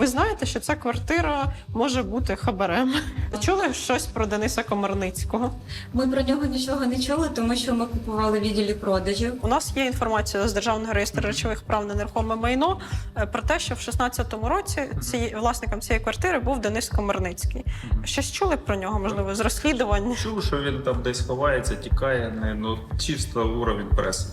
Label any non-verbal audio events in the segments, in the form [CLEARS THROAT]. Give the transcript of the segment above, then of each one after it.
Ви знаєте, що ця квартира може бути хабарем? Чули щось про Дениса Комарницького? Ми про нього нічого не чули, тому що ми купували відділі продажів. У нас є інформація з державного реєстру речових прав на нерухоме майно е, про те, що в 16-му році ці, власником цієї квартири був Денис Комарницький. Щось чули про нього, можливо, з розслідувань? Чув, що він там десь ховається, тікає, не ну чисто уровень преси.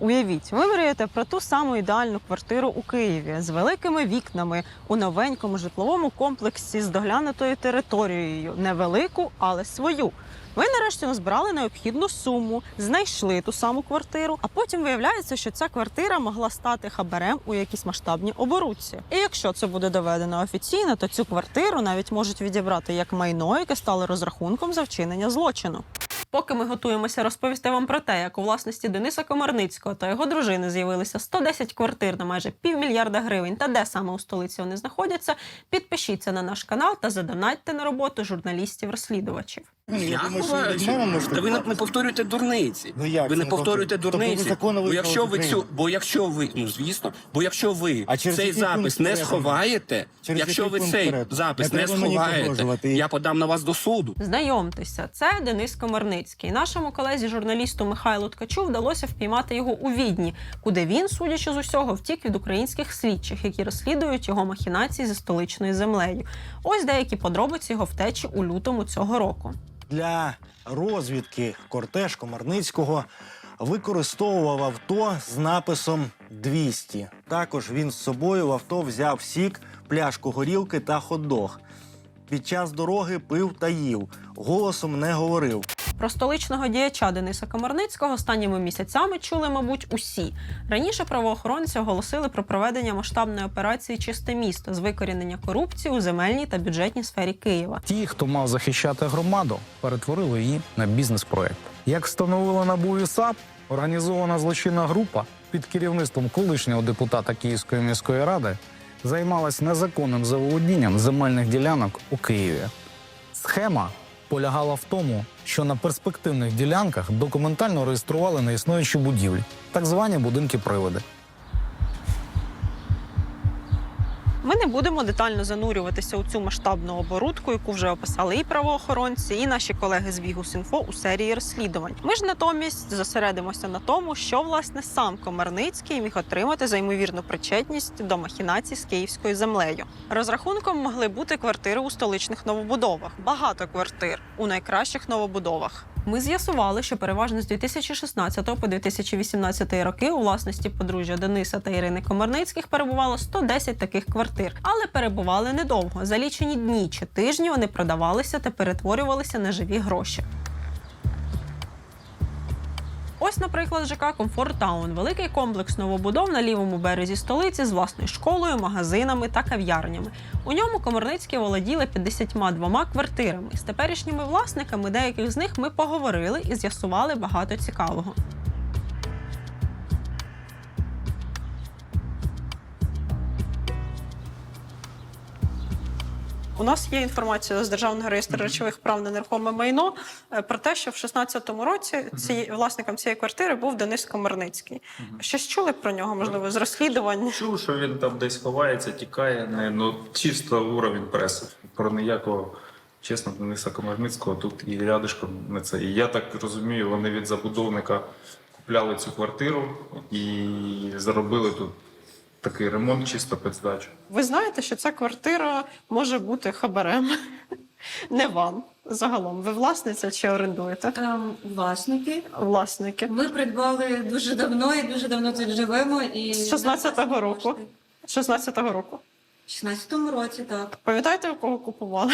Уявіть, ви мрієте про ту саму ідеальну квартиру у Києві з великими вікнами у новенькому житловому комплексі з доглянутою територією, невелику, але свою. Ви нарешті назбирали необхідну суму, знайшли ту саму квартиру, а потім виявляється, що ця квартира могла стати хабарем у якійсь масштабній оборудці. І якщо це буде доведено офіційно, то цю квартиру навіть можуть відібрати як майно, яке стало розрахунком за вчинення злочину. Поки ми готуємося розповісти вам про те, як у власності Дениса Комарницького та його дружини з'явилися 110 квартир на майже півмільярда гривень, та де саме у столиці вони знаходяться, підпишіться на наш канал та задонатьте на роботу журналістів-розслідувачів. Ні, Я думаю, що мене Та ви не, не повторюєте дурниці. Ну як ви це не не повторюєте повторю? Тобто ви дурниці. законно бо якщо ви цю, бо якщо ви, ну звісно, бо якщо ви А через цей який запис пункт не сховаєте, Через якщо який ви пункт цей переданий? запис Не не треба мені сховаєте, погрожувати. я подам на вас до суду. Знайомтеся, це Денис Комарницький. Нашому колезі журналісту Михайлу Ткачу вдалося впіймати його у Відні, куди він, судячи з усього, втік від українських слідчих, які розслідують його махінації зі столичною землею. Ось деякі подробиці його втечі у лютому цього року. Для розвідки кортеж Комарницького використовував авто з написом 200. Також він з собою в авто взяв сік, пляшку горілки та хот-дог. Під час дороги пив та їв, голосом не говорив. Про столичного діяча Дениса Комарницького останніми місяцями чули, мабуть, усі. Раніше правоохоронці оголосили про проведення масштабної операції Чисте місто з викорінення корупції у земельній та бюджетній сфері Києва. Ті, хто мав захищати громаду, перетворили її на бізнес-проект. Як встановило НАБУ САП, організована злочинна група під керівництвом колишнього депутата Київської міської ради займалась незаконним заволодінням земельних ділянок у Києві. Схема полягала в тому, що на перспективних ділянках документально реєстрували неіснуючі будівлі, так звані будинки-приводи. Ми не будемо детально занурюватися у цю масштабну оборудку, яку вже описали і правоохоронці, і наші колеги з Вігус.Інфо у серії розслідувань. Ми ж натомість зосередимося на тому, що власне сам Комарницький міг отримати за ймовірну причетність до махінацій з київською землею. Розрахунком могли бути квартири у столичних новобудовах, багато квартир у найкращих новобудовах. Ми з'ясували, що переважно з 2016 по 2018 роки у власності подружжя Дениса та Ірини Комарницьких перебувало 110 таких квартир, але перебували недовго. За лічені дні чи тижні вони продавалися та перетворювалися на живі гроші. Ось, наприклад, ЖК Комфорт Таун великий комплекс новобудов на лівому березі столиці з власною школою, магазинами та кав'ярнями. У ньому Комарницькі володіли 52 квартирами. З теперішніми власниками деяких з них ми поговорили і з'ясували багато цікавого. У нас є інформація з державного реєстру речових прав на нерухоме майно е, про те, що в 16-му році ці, власником цієї квартири був Денис Комарницький. Щось чули про нього, можливо, з розслідувань? Чув, що він там десь ховається, тікає, не ну чисто уровень преси. Про ніякого, чесно, Дениса Комарницького тут і рядишком не це. І я так розумію, вони від забудовника купляли цю квартиру і заробили тут такий ремонт чисто під здачу. Ви знаєте, що ця квартира може бути хабарем. [LAUGHS] Не вам загалом. Ви власниця чи орендуєте? Ем, власники. Власники. Ми придбали дуже давно і дуже давно тут живемо. І З 16-го року. З 16-го року. В 16-му році, так. Пам'ятаєте, у кого купували?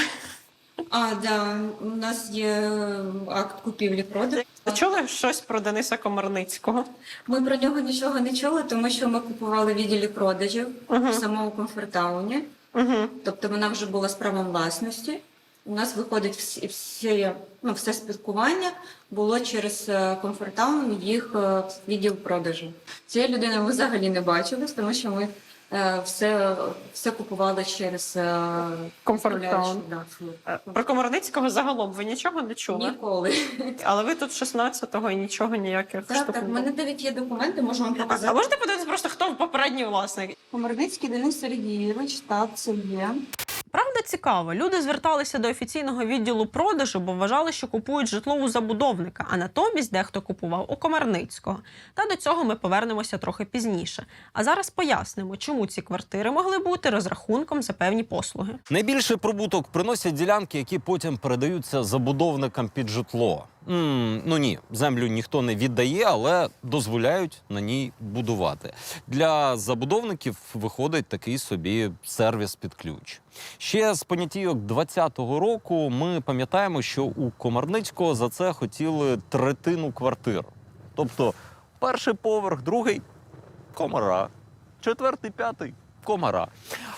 А, да, у нас є е, акт купівлі продажу. Чули щось про Дениса Комарницького? Ми про нього нічого не чули, тому що ми купували відділі продажів Мгм. в самому комфортауні. Угу. Тобто вона вже була з правом власності. У нас виходить всі, всі ну, все спілкування було через е, комфортаун, їх е, відділ продажу. Цієї людини ми взагалі не бачили, тому що ми все, все купували через е, Комфорттаун. Да, Е, Про Комарницького загалом ви нічого не чули? Ніколи. Але ви тут 16-го і нічого ніяких Так, штук так, не в мене навіть є документи, можу вам показати. а можете подивитися просто хто попередній власник? Комарницький Денис Сергійович, так, це є. Правда цікаво, люди зверталися до офіційного відділу продажу, бо вважали, що купують житло у забудовника, а натомість дехто купував у Комарницького. Та до цього ми повернемося трохи пізніше. А зараз пояснимо, чому ці квартири могли бути розрахунком за певні послуги. Найбільший прибуток приносять ділянки, які потім передаються забудовникам під житло. М ну ні, землю ніхто не віддає, але дозволяють на ній будувати. Для забудовників виходить такий собі сервіс під ключ. Ще з понятійок 20-го року ми пам'ятаємо, що у Комарницького за це хотіли третину квартир. Тобто перший поверх, другий комара, четвертий, п'ятий комара.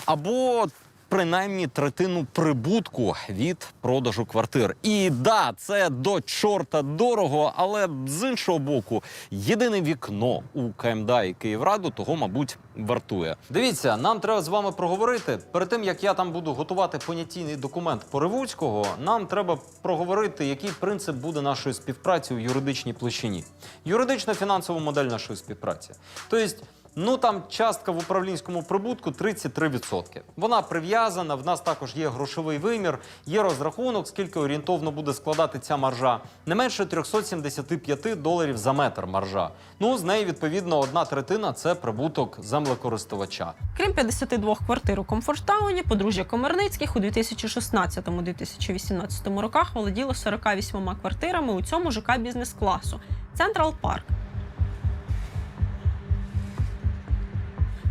Або принаймні третину прибутку від продажу квартир. І да, це до чорта дорого, але з іншого боку, єдине вікно у КМДА і Київраду того, мабуть, вартує. Дивіться, нам треба з вами проговорити. Перед тим як я там буду готувати понятійний документ Поривуцького, нам треба проговорити, який принцип буде нашої співпраці у юридичній площині. Юридично-фінансова модель нашої співпраці. Тобто, Ну там частка в управлінському прибутку 33%. Вона прив'язана. В нас також є грошовий вимір, є розрахунок, скільки орієнтовно буде складати ця маржа. Не менше 375 доларів за метр маржа. Ну з неї відповідно одна третина це прибуток землекористувача. Крім 52 квартир у Комфорттауні, подружжя Комарницьких у 2016-2018 роках володіло 48 квартирами у цьому ЖК бізнес-класу Централ Парк.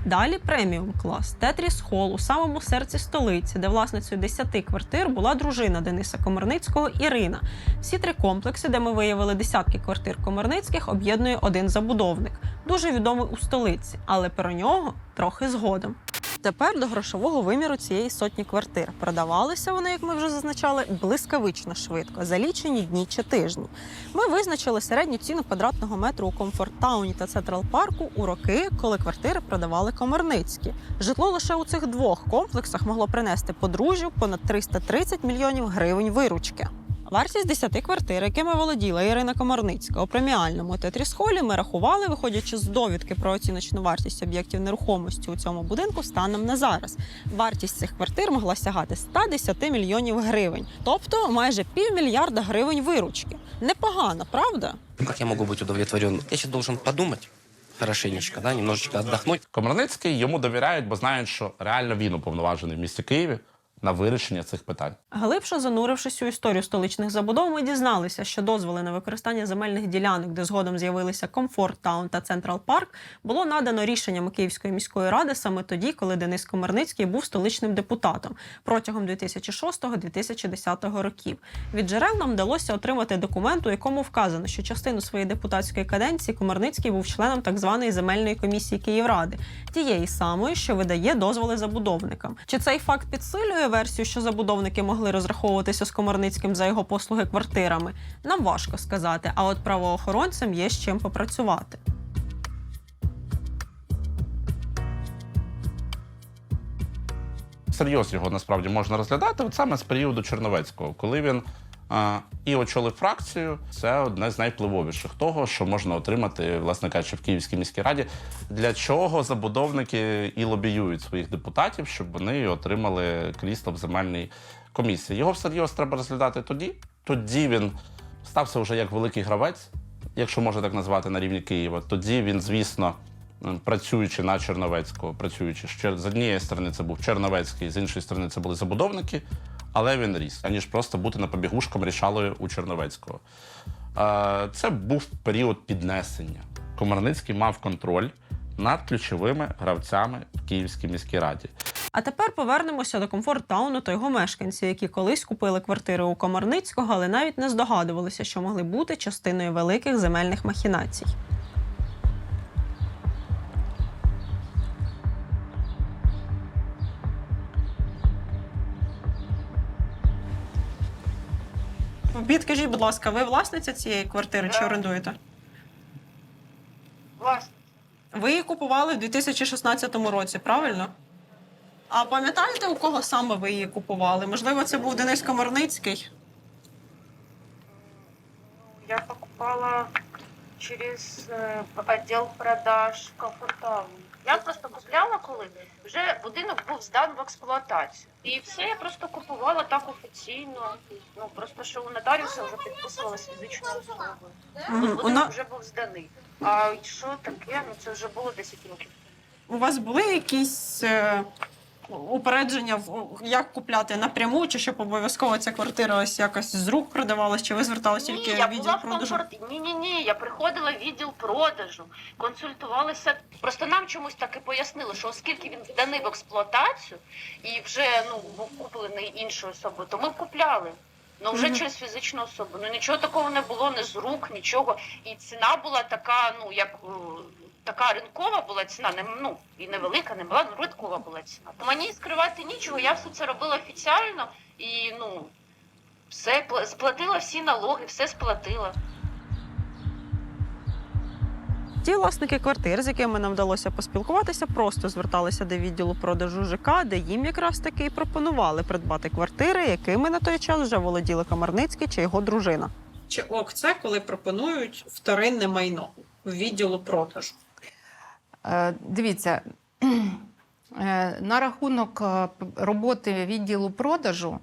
Далі преміум клас Тетріс Холл у самому серці столиці, де власницею 10 квартир була дружина Дениса Комарницького Ірина. Всі три комплекси, де ми виявили десятки квартир Комарницьких, об'єднує один забудовник, дуже відомий у столиці, але про нього трохи згодом. Тепер до грошового виміру цієї сотні квартир продавалися вони, як ми вже зазначали, блискавично швидко, за лічені дні чи тижні. Ми визначили середню ціну квадратного метру у Комфорттауні та Централ Парку у роки, коли квартири продавали комарницькі. Житло лише у цих двох комплексах могло принести подружжю понад 330 мільйонів гривень виручки. Вартість 10 квартир, якими володіла Ірина Комарницька у преміальному тетрісхолі, ми рахували, виходячи з довідки про оціночну вартість об'єктів нерухомості у цьому будинку станом на зараз. Вартість цих квартир могла сягати 110 мільйонів гривень, тобто майже півмільярда гривень виручки. Непогано, правда? Ну, Как я могу быть удовлетворен? Я сейчас должен подумать хорошенечко, да, немножечко отдохнуть. Комарницький йому довіряють, бо знають, що реально він уповноважений в місті Києві на вирішення цих питань. Глибше занурившись у історію столичних забудов, ми дізналися, що дозволи на використання земельних ділянок, де згодом з'явилися Комфорт Таун та Централ Парк, було надано рішеннями Київської міської ради саме тоді, коли Денис Комарницький був столичним депутатом протягом 2006-2010 років. Від джерел нам вдалося отримати документ, у якому вказано, що частину своєї депутатської каденції Комарницький був членом так званої земельної комісії Київради, тієї самої, що видає дозволи забудовникам. Чи цей факт підсилює версію, що забудовники могли розраховуватися з Комарницьким за його послуги квартирами? Нам важко сказати, а от правоохоронцям є з чим попрацювати. Серйоз його насправді можна розглядати от саме з періоду Черновецького, коли він і очолив фракцію. Це одне з найвпливовіших того, що можна отримати, власне кажучи, в Київській міській раді. Для чого забудовники і лобіюють своїх депутатів, щоб вони отримали крісло в земельній комісії. Його всерйоз треба розглядати тоді. Тоді він стався вже як великий гравець, якщо можна так назвати на рівні Києва. Тоді він, звісно. Працюючи на Черновецького, працюючи з однієї сторони, це був Черновецький, з іншої сторони, це були забудовники, але він ріс, аніж просто бути на побігушком рішалою у Черновецького. Це був період піднесення. Комарницький мав контроль над ключовими гравцями в Київській міській раді. А тепер повернемося до комфорт тауну та його мешканців, які колись купили квартири у Комарницького, але навіть не здогадувалися, що могли бути частиною великих земельних махінацій. Підкажіть, будь ласка, ви власниця цієї квартири чи орендуєте? Власне, Ви її купували в 2016 році, правильно? А пам'ятаєте, у кого саме ви її купували? Можливо, це був Денис Комарницький? я покупала через э, отдел продаж комфортабл. Я просто купляла, коли вже будинок був здан в експлуатацію. І все я просто купувала так офіційно. Ну просто що у нотаріуса вже підписувалася фізична особа. Мгм. Будинок вона- вже був зданий. А що таке? Ну це вже було 10 років. у вас були якісь е... упередження, як купляти напряму, чи щоб обов'язково ця квартира ось якось з рук продавалась, чи ви зверталися тільки я в відділ була в продажу? комфорті. Ні, ні, ні. Я приходила в відділ продажу, консультувалася. Просто нам чомусь так і пояснили, що оскільки він зданий в експлуатацію і вже ну був куплений іншою особою, то ми купляли. Ну вже Мгм. через фізичну особу. Ну нічого такого не було, не з рук, нічого. І ціна була така, ну як е, така ринкова була ціна, не ну і невелика, не була, ну ринкова була ціна. Мені скривати нічого, я все це робила офіціально і ну все пла- сплатила всі налоги, все сплатила. Ті власники квартир, з якими нам вдалося поспілкуватися, просто зверталися до відділу продажу ЖК, де їм якраз таки і пропонували придбати квартири, якими на той час вже володіли Комарницький чи його дружина. Чи ок це, коли пропонують вторинне майно в відділу продажу? Е, Дивіться, [CLEARS THROAT] е, на рахунок е, роботи відділу продажу,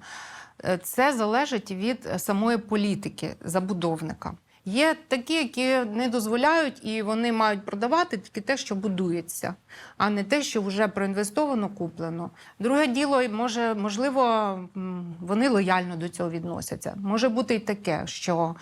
це залежить від самої політики забудовника. Є такі, які не дозволяють, і вони мають продавати тільки те, що будується, а не те, що вже проінвестовано, куплено. Друге діло, може, можливо, вони лояльно до цього відносяться. Може бути і таке, що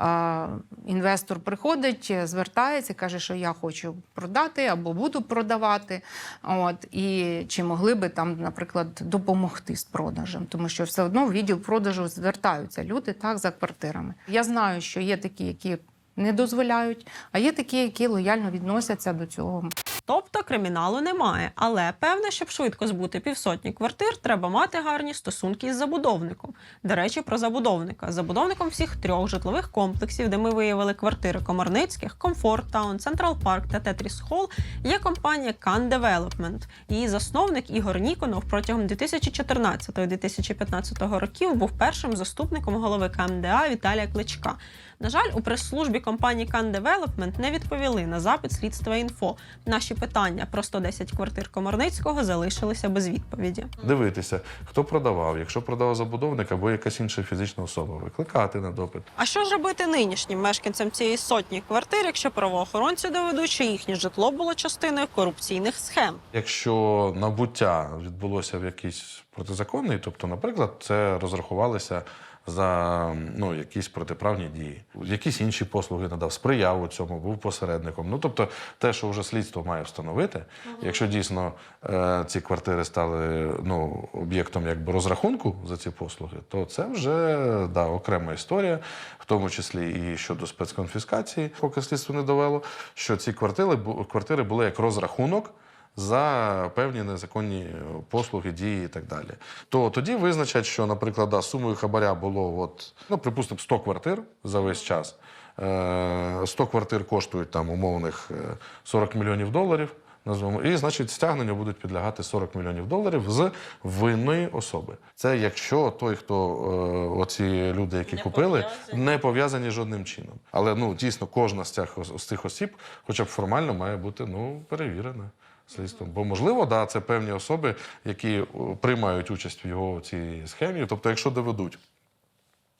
е, інвестор приходить, звертається, каже, що я хочу продати або буду продавати. От, і чи могли би там, наприклад, допомогти з продажем, тому що все одно в відділ продажу звертаються люди так за квартирами. Я знаю, що є такі, які не дозволяють, а є такі, які лояльно відносяться до цього. Тобто криміналу немає, але певне, щоб швидко збути півсотні квартир, треба мати гарні стосунки із забудовником. До речі, про забудовника. Забудовником всіх трьох житлових комплексів, де ми виявили квартири Комарницьких, Комфорт Таун, Централ Парк та Тетріс Холл, є компанія Can Development. Її засновник Ігор Ніконов протягом 2014-2015 років був першим заступником голови КМДА Віталія Кличка. На жаль, у прес-службі компанії Can Development не відповіли на запит слідства інфо. Наші питання про 110 квартир Комарницького залишилися без відповіді. Дивитися, хто продавав, якщо продав забудовник або якась інша фізична особа, викликати на допит. А що ж робити нинішнім мешканцям цієї сотні квартир, якщо правоохоронці доведуть, що їхнє житло було частиною корупційних схем? Якщо набуття відбулося в якийсь протизаконний, тобто, наприклад, це розрахувалися за ну, якісь протиправні дії, якісь інші послуги надав, сприяв у цьому, був посередником. Ну тобто, те, що вже слідство має встановити, якщо дійсно е, ці квартири стали ну, об'єктом якби розрахунку за ці послуги, то це вже да, окрема історія, в тому числі і щодо спецконфіскації, поки слідство не довело, що ці квартири, квартири були як розрахунок за певні незаконні е, послуги, дії і так далі. То тоді визначать, що, наприклад, да, сумою хабаря було, от, ну, припустимо, 100 квартир за весь час. Е, 100 квартир коштують там умовних е, 40 мільйонів доларів. Назвемо, і значить стягненню будуть підлягати 40 мільйонів доларів з винної особи. Це якщо той, хто е, оці люди, які купили, не пов'язані жодним чином. Але ну дійсно кожна з цих з цих осіб, хоча б формально, має бути ну перевірена слідством. Бо можливо, да, це певні особи, які приймають участь в його цій схемі. Тобто, якщо доведуть,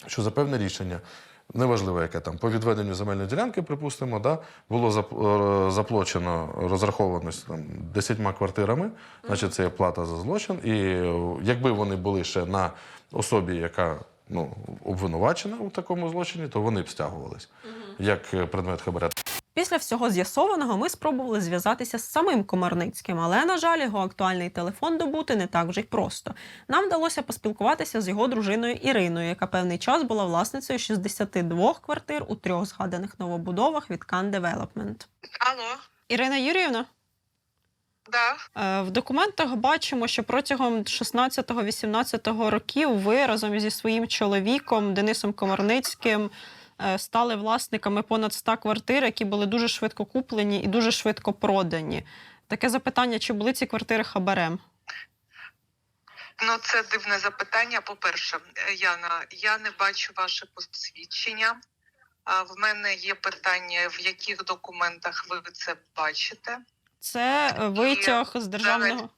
що за певне рішення. Неважливо, яке там по відведенню земельної ділянки, припустимо, да, було е, заплачено розрахованість там десятьма квартирами, значить це є плата за злочин. І е, якби вони були ще на особі, яка ну, обвинувачена у такому злочині, то вони б стягувались як е, предмет хабаря. Після всього з'ясованого ми спробували зв'язатися з самим Комарницьким, але, на жаль, його актуальний телефон добути не так вже й просто. Нам вдалося поспілкуватися з його дружиною Іриною, яка певний час була власницею 62 квартир у трьох згаданих новобудовах від Can Development. Алло, Ірина Юріївна, Да. Е, В документах бачимо, що протягом 16-18 років ви разом зі своїм чоловіком Денисом Комарницьким стали власниками понад 100 квартир, які були дуже швидко куплені і дуже швидко продані. Таке запитання: чи були ці квартири хабарем? Ну, це дивне запитання. По-перше, е, Яна, я не бачу ваше посвідчення. В мене є питання, в яких документах ви це бачите. Це е, витяг з державного.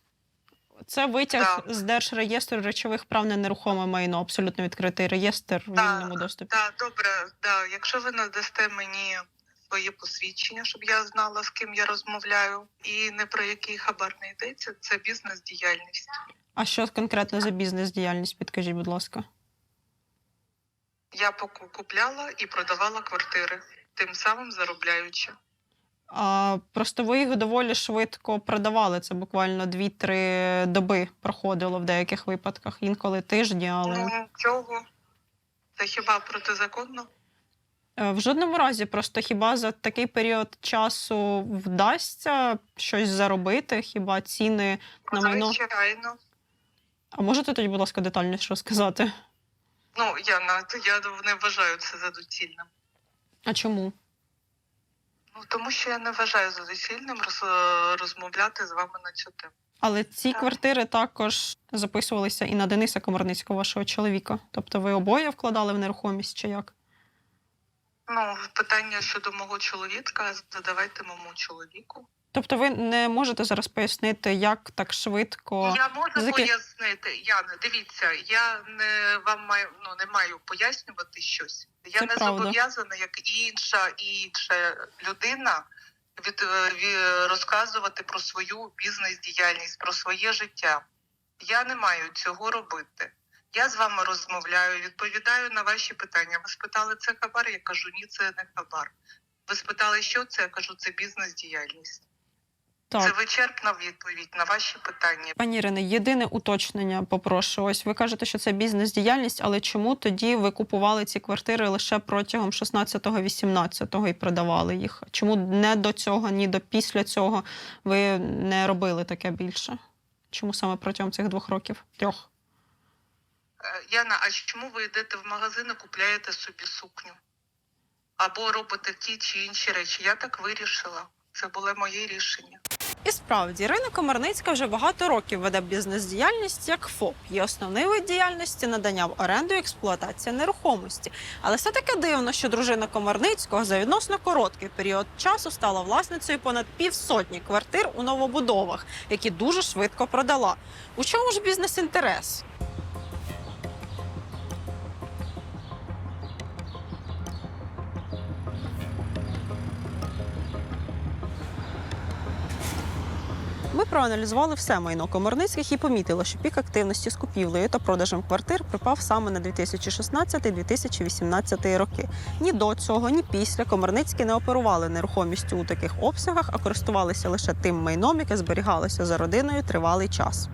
Це витяг Да. з Держреєстру речових прав на нерухоме майно, абсолютно відкритий реєстр в вільному доступі. Так, добре, да. Якщо ви надасте мені своє посвідчення, щоб я знала, з ким я розмовляю, і не про який хабар не йдеться, це бізнес-діяльність. А що конкретно за бізнес-діяльність? Підкажіть, будь ласка. Я купляла і продавала квартири, тим самим заробляючи. А просто ви їх доволі швидко продавали. Це буквально 2-3 доби проходило в деяких випадках, інколи тижні, але Ну, чого? Це хіба протизаконно? Е, в жодному разі, просто хіба за такий період часу вдасться щось заробити? Хіба ціни на майно? Звичайно. А можете тоді, будь ласка, детальніше розказати? Ну, я я не вважаю це за доцільним. А чому? Ну тому що я не вважаю за доцільним роз, розмовляти з вами на цю тему. Але ці квартири також записувалися і на Дениса Комарницького, вашого чоловіка. Тобто ви обоє вкладали в нерухомість чи як? Ну, питання щодо мого чоловіка задавайте моєму чоловіку. Тобто ви не можете зараз пояснити, як так швидко. Я можу за який- пояснити, Яна, дивіться, я не вам маю ну не маю пояснювати щось. Я Це не правда. зобов'язана, як інша і інша людина, від, е, ві- розказувати про свою бізнес-діяльність, про своє життя. Я не маю цього робити. Я з вами розмовляю, відповідаю на ваші питання. Ви спитали, це хабар? Я кажу, ні, це не хабар. Ви спитали, що це? Я кажу, це бізнес-діяльність. Це вичерпна відповідь на ваші питання. Пані Ірине, єдине уточнення попрошу. Ось ви кажете, що це бізнес-діяльність, але чому тоді ви купували ці квартири лише протягом 16-18 і продавали їх? Чому не до цього, ні до після цього ви не робили таке більше? Чому саме протягом цих двох років? Трьох? Е, Яна, а чому ви йдете в магазин і купляєте собі сукню? Або робите ті чи інші речі? Я так вирішила. Це було моє рішення. І справді, Ірина Комарницька вже багато років веде бізнес-діяльність як ФОП. Її основний вид діяльності надання в оренду і експлуатація нерухомості. Але все таки дивно, що дружина Комарницького за відносно короткий період часу стала власницею понад півсотні квартир у новобудовах, які дуже швидко продала. У чому ж бізнес-інтерес? Ми проаналізували все майно Комарницьких і помітили, що пік активності з купівлею та продажем квартир припав саме на 2016-2018 роки. Ні до цього, ні після Комарницькі не оперували нерухомістю у таких обсягах, а користувалися лише тим майном, яке зберігалося за родиною тривалий час.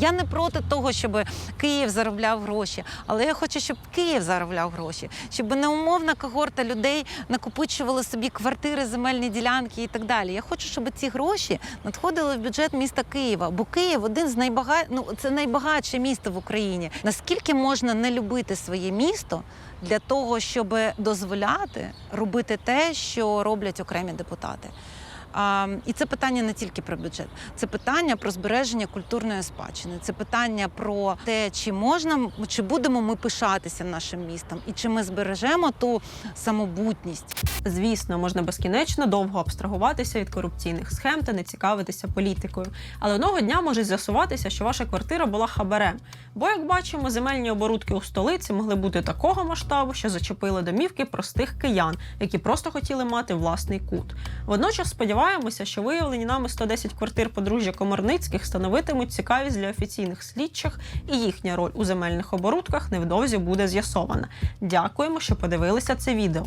Я не проти того, щоб Київ заробляв гроші, але я хочу, щоб Київ заробляв гроші, щоб неумовна когорта людей накопичували собі квартири, земельні ділянки і так далі. Я хочу, щоб ці гроші надходили в бюджет міста Києва, бо Київ один з найбага... ну, це найбагатше місто в Україні. Наскільки можна не любити своє місто для того, щоб дозволяти робити те, що роблять окремі депутати? І це питання не тільки про бюджет, це питання про збереження культурної спадщини, це питання про те, чи можна чи будемо ми пишатися нашим містом, і чи ми збережемо ту самобутність. Звісно, можна безкінечно довго абстрагуватися від корупційних схем та не цікавитися політикою. Але одного дня може з'ясуватися, що ваша квартира була хабарем. Бо, як бачимо, земельні оборудки у столиці могли бути такого масштабу, що зачепили домівки простих киян, які просто хотіли мати власний кут. Водночас сподіваємося, що виявлені нами 110 квартир подружжя Комарницьких становитимуть цікавість для офіційних слідчих, і їхня роль у земельних оборудках невдовзі буде з'ясована. Дякуємо, що подивилися це відео.